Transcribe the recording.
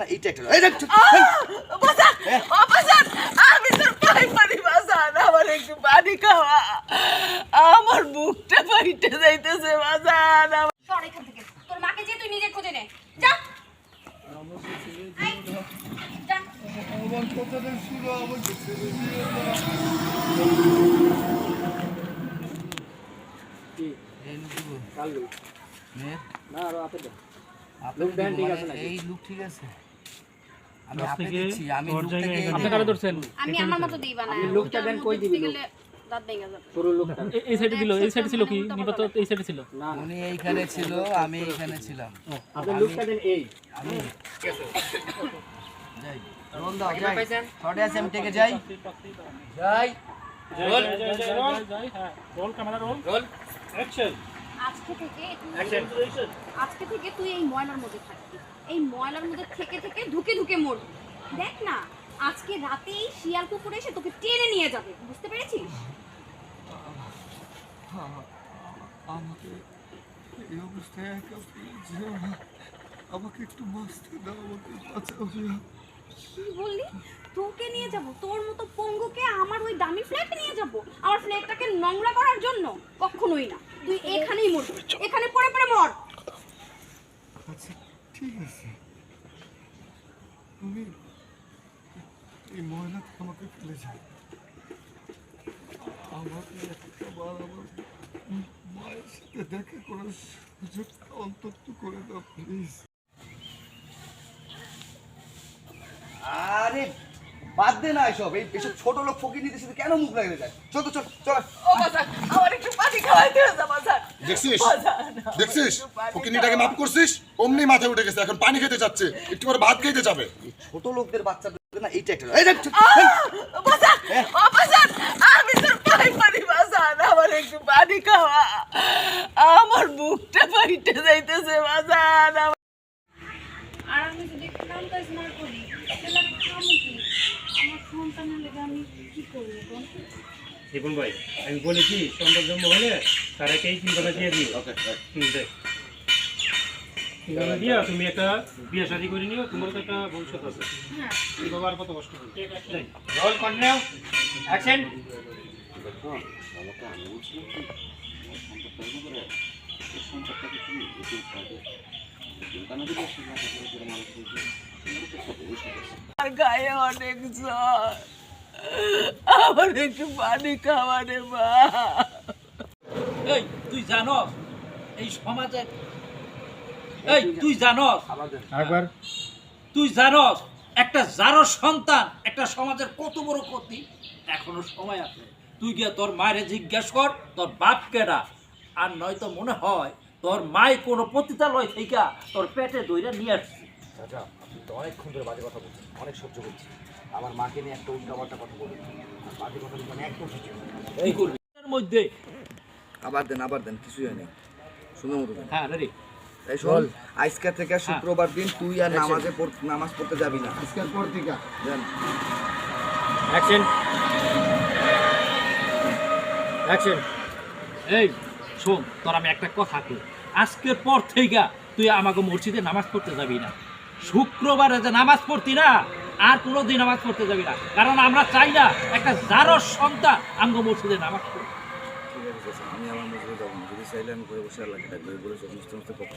না এইটা একটা এই দেখ বাজান ও বাজান আমি তোর পাই পানি বাজান আমার একটু পানি খাওয়া। আমার বুকটা পাইতে যাইতেছে সর এখান থেকে। তোর মাকে যে তুই নিজে খুঁজে নে। যা। আমার কথাটা শুনো আমাকে ছেড়ে দিও না এই লুক ঠিক আছে। আমি আপনি দিচ্ছি আমি লুক থেকে আপনি কারা ধরছেন? আমি আমার মতো দিবা না। লোকটা দেন কই দিবি লোক? গেলে দাঁত ভেঙে যাবে। পুরো লোকটা। এ- এই সাইডে দিল এই সাইডে ছিল কি? নিপাত এই সাইডে ছিল? না। না উনি এইখানে ছিল আমি এইখানে ছিলাম। আপনি লোকটা দেন এই। আমি যাই। রোল দাও যাই। থর্ডে আছে আমি থেকে যাই। যাই। রোল হ্যাঁ। Roll camera roll. Roll. Action আজকে থেকে আজকে থেকে তুই এই ময়লার মধ্যে থাকবি। এই ময়লার মধ্যে থেকে থেকে ধুকে ধুকে মরবি। দেখ না আজকে রাতেই শিয়াল কুকুর এসে তোকে টেনে নিয়ে যাবে। বুঝতে পেরেছিস? আমাকে এই অবস্থায় একা ফেলে যেও না। আমাকে একটু বাঁচতে দাও আমাকে বাঁচাও কি বললি? তোকে নিয়ে যাব? তোর মতো পঙ্গুকে আমার ওই দামি ফ্ল্যাটে নিয়ে যাব? আমার ফ্ল্যাটটাকে নোংরা করার জন্য কখনোই না তুই এখানেই মরবি এখানে পড়ে পড়ে মর আচ্ছা ঠিক আছে তুমি এই ময়লা থেকে আমাকে ফেলে যাও। আমাকে একটা বার আমার মায়ের সাথে দেখা করার অন্তত করে দাও প্লিজ আরে বাদ দে না এসব। এই এসব ছোট লোক ফকির নিতে সাথে কেন মুখ লাগিয়ে যায় চল তো চল চল। ও আমার একটু পানি খাওয়াইতে হবে বাজান দেখছিস? দেখছিস? পানি ফকিনিটাকে মাফ করছিস? অমনি মাথায় উঠে গেছে এখন পানি খেতে যাচ্ছে একটু করে ভাত খেতে যাবে। ছোট লোকদের বাচ্চাদের না এইটা একটা এই দেখ বাজান আমি তোর পাই পানি বাজান আমার একটু পানি খাওয়া। আমার বুকটা পাইতে যাইতেছে বাজান আমার- আর আমি যদি একটু কাম কাজ না করি তাহলে আমি খাব কি? আমার সন্তানের লেগে আমি কি করব বল? ভাই আমি বলেছি সন্তান জন্ম হলে তারাকে এই চিন্তাটা দিয়ে দিও। হুম, দেখ। চিন্তাটা দিয়া তুমি একটা বিয়ে শাদি করে নিও তোমার তো একটা ভবিষ্যৎ আছে। হ্যাঁ। বাবা আর কত কষ্ট করবে রোল কন্টিনিউ অ্যাকশন। গায়ে অনেক জ্বর। আমার একটু পানি খাওয়া রে মা। এই তুই জানস এই সমাজের এই তুই জানস? একবার। তুই জানস একটা যারো সন্তান একটা সমাজের কত বড় ক্ষতি? এখনও সময় আছে। তুই গিয়ে তোর মায়ের জিজ্ঞেস কর তোর বাপ কেডা আর নয়তো মনে হয় তোর মাই কোনো পতিতালয় থেকে তোর পেটে দইরা নিয়ে আসছে। চাচা আপনি তো অনেকক্ষণ ধরে বাজে কথা বলছেন অনেক সহ্য করছি। আমার মাকে নিয়ে একটা উল্টাপাল্টা কথা বলবেন বাজে কথা বলবেন একদম সহ্য এই করবি? এর মধ্যে। আবার দেন আবার দেন কিছুই হয়নি। সুন্দর মতো হ্যাঁ রেডি এই শোন আজকে থেকে শুক্রবার দিন তুই আর নামাজে নামাজ পড়তে যাবি না। আজকের পর থেকে। দেন অ্যাকশন অ্যাকশন এই শোন তোর আমি একটা কথা কই। আজকের পর থেকে তুই আমাকে মসজিদে নামাজ পড়তে যাবি না। শুক্রবারে যে নামাজ পড়তি না আর কোনো দিন নামাজ পড়তে যাবি না। কারণ আমরা চাই না একটা জারর সন্তান আমাকে মসজিদে নামাজ পড়ে আমি আমার মজুরি যাব না। যদি চাইলে আমি ঘরে বসে আল্লাহকে ডাকবো বলে সমস্ত সমস্ত কথা